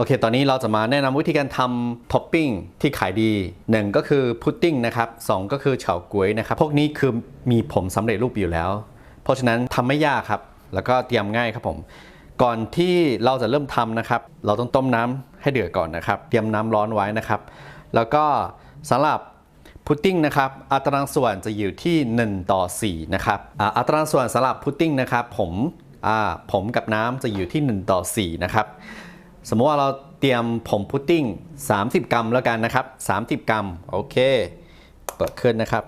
โอเค ตอนนี้เราจะมาแนะนำวิธีการทำท็อปปิ้งที่ขายดี 1 ก็คือพุดดิ้งนะครับสองก็คือเฉาก๊วยนะครับ พวกนี้คือมีผมสำเร็จรูปอยู่แล้ว เพราะฉะนั้นทำไม่ยากครับ แล้วก็เตรียมง่ายครับผม ก่อนที่เราจะเริ่มทำนะครับ เราต้องต้มน้ำให้เดือดก่อนนะครับ เตรียมน้ำร้อนไว้นะครับ แล้วก็สำหรับพุดดิ้งนะครับอัตราส่วนจะอยู่ที่ 1 ต่อ 4 นะครับอัตราส่วนสำหรับพุดดิ้งนะครับผมผมกับน้ำจะอยู่ที่ 1 ต่อ 4 นะครับ สมมติว่าเราเตรียมผมพุดดิ้ง 30 กรัมแล้วกันนะครับ 30 กรัม โอเค เปิดขึ้นนะครับ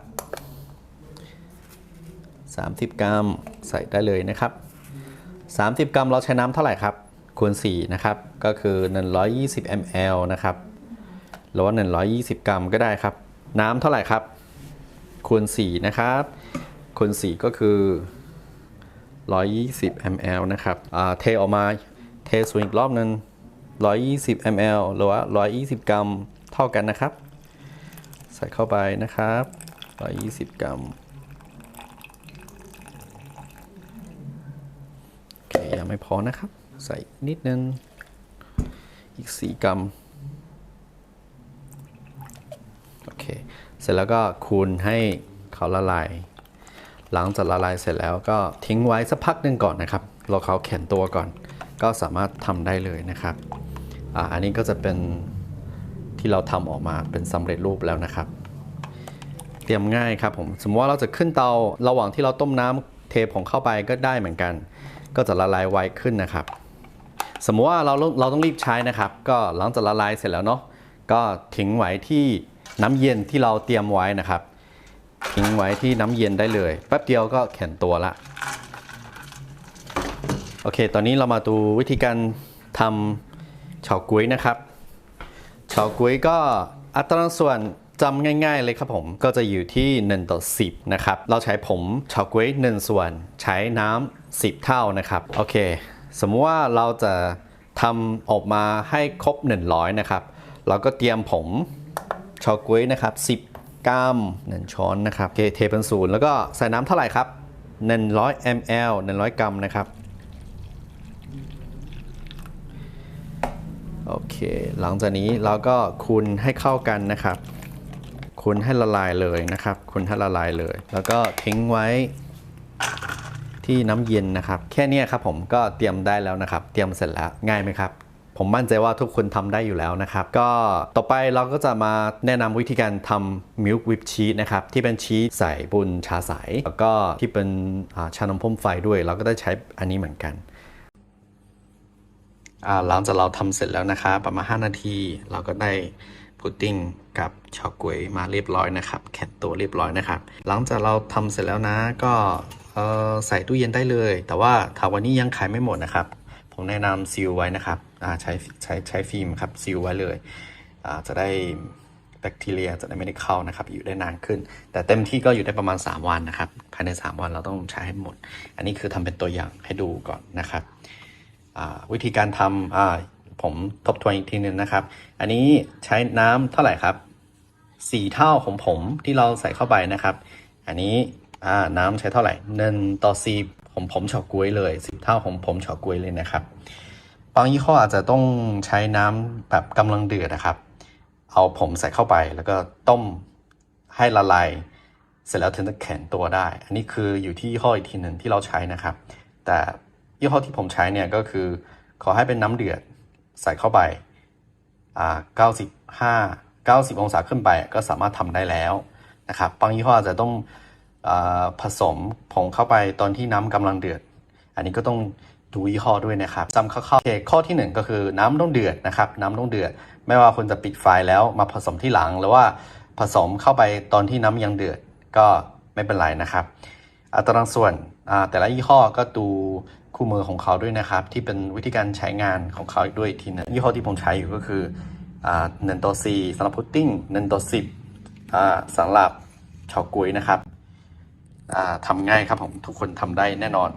30 กรัมใส่ได้เลยนะครับ 30 กรัมเราใช้น้ำเท่าไหร่ครับ คูณ 4 นะครับ ก็คือ 120 ml นะครับ หรือว่า 120 กรัมก็ได้ครับ น้ำเท่าไหร่ครับ คูณ 4 นะครับ คูณ 4 ก็คือ 120 ml นะครับเทออกมา เทส่วนอีกรอบนึง 120 ml หรือว่า 120 กรัมเท่ากันนะครับ ใส่เข้าไปนะครับ 120 กรัมโอเคยังไม่พอนะครับ ใส่นิดนึง อีก 4 กรัมโอเค เสร็จแล้วก็คูณให้เขาละลาย หลังจากละลายเสร็จแล้วก็ทิ้งไว้สักพักหนึ่งก่อนนะครับรอเขาแข็งตัวก่อน ก็สามารถทำได้เลยนะครับ อันนี้ก็จะเป็นที่เราทำออกมาเป็นสำเร็จรูปแล้วนะครับ เตรียมง่ายครับผมสมมติว่าเราจะขึ้นเตาระหว่างที่เราต้มน้ำเทผงเข้าไปก็ได้เหมือนกัน ก็จะละลายไวขึ้นนะครับ สมมติว่าเราเราต้องรีบใช้นะครับ ก็หลังจากละลายเสร็จแล้วเนาะก็ทิ้งไว้ที่น้ำเย็นที่เราเตรียมไว้นะครับทิ้งไว้ที่น้ำเย็นได้เลย แป๊บเดียวก็แข็งตัวละโอเค ตอนนี้เรามาดูวิธีการทำ เฉาก๊วยนะครับเฉาก๊วยก็อัตราส่วนจำง่ายๆเลยครับผมก็จะอยู่ที่ 1 ต่อ 10 นะครับ เราใช้ผมเฉาก๊วย 1 ส่วน ใช้น้ำ10 เท่านะครับ โอเค สมมติว่าเราจะทำออกมาให้ครบ 100 นะครับ เราก็เตรียมผมเฉาก๊วยนะครับ 10 กรัม1ช้อนนะครับโอเคเทเป็นศูนย์แล้วก็ใส่น้ำเท่าไหร่ครับ 100 ml 100 กรัมนะครับ โอเค หลังจากนี้เราก็คูณให้เข้ากันนะครับคูณให้ละลายเลยนะครับคูณให้ละลายเลย แล้วก็ทิ้งไว้ที่น้ำเย็นนะครับ แค่นี้ครับผมก็เตรียมได้แล้วนะครับ เตรียมเสร็จแล้วง่ายไหมครับผมมั่นใจว่าทุกคนทำได้อยู่แล้วนะครับ ก็ต่อไปเราก็จะมาแนะนำวิธีการทำ milk whip cheese นะครับ ที่เป็นชีสใส่บนชาใสแล้วก็ที่เป็นอ่าชานมพ่มไฟด้วย เราก็ได้ใช้อันนี้เหมือนกัน หลังจากเราทำเสร็จแล้วนะคะ ประมาณ 5 นาที เราก็ได้พุดดิ้งกับเฉาก๊วยมาเรียบร้อยนะครับแข็งตัวเรียบร้อยนะครับ หลังจากเราทำเสร็จแล้วนะก็ใส่ตู้เย็นได้เลย แต่ว่าถาวันนี้ยังขายไม่หมดนะครับ ผมแนะนำซีลไว้นะครับใช้ใช้ใช้ฟิล์มครับซีลไว้เลยจะได้แบคทีเรียจะได้ไม่ได้เข้านะครับ อยู่ได้นานขึ้น แต่เต็มที่ก็อยู่ได้ประมาณ 3 วันนะครับ ภายใน 3 วันเราต้องใช้ให้หมด อันนี้คือทำเป็นตัวอย่างให้ดูก่อนนะครับ วิธีการทำผมทบทวนอีกทีหนึงนะครับ อันนี้ใช้น้ำเท่าไหร่ครับสี่เท่าของผมที่เราใส่เข้าไปนะครับ อันนี้น้ำใช้เท่าไหร่หนึ่งต่อสี่ผมผมเฉาก๊วยเลยสิบเท่าของผมเฉาก๊วยเลยนะครับบางยี่ห้ออาจจะต้องใช้น้ำแบบกำลังเดือดนะครับ เอาผมใส่เข้าไปแล้วก็ต้มให้ละลายเสร็จแล้วถึงจะแข็งตัวได้ อันนี้คืออยู่ที่ยี่ห้ออีกทีหนึ่งที่เราใช้นะครับ แต่ ยี่ห้อที่ผมใช้เนี่ยก็คือ ขอให้เป็นน้ำเดือดใส่เข้าไปอ่า95 90 องศาขึ้นไปก็สามารถทำได้แล้วนะครับบางยี่ห้ออาจจะต้องอผสมผงเข้าไปตอนที่น้ำกำลังเดือด อันนี้ก็ต้องดูยี่ห้อด้วยนะครับจำคร่าๆโอเคข้อที่หนึ่งก็คือน้ำต้องเดือดนะครับ น้ำต้องเดือด ไม่ว่าคุณจะปิดไฟแล้วมาผสมที่หลัง หรือว่าผสมเข้าไปตอนที่น้ำยังเดือดก็ไม่เป็นไรนะครับ อัตราส่วนแต่ละยี่ห้อก็ดู คู่มือของเขาด้วยนะครับ ที่เป็นวิธีการใช้งานของเขาด้วยทีนึงยี่ห้อที่ผมใช้อยู่ก็คืออ่าหนึ่งต่อสี่สำหรับพุดดิ้งหนึ่งต่อสิบสำหรับเฉากุ้ยนะครับทำง่ายครับผมทุกคนทำได้แน่นอน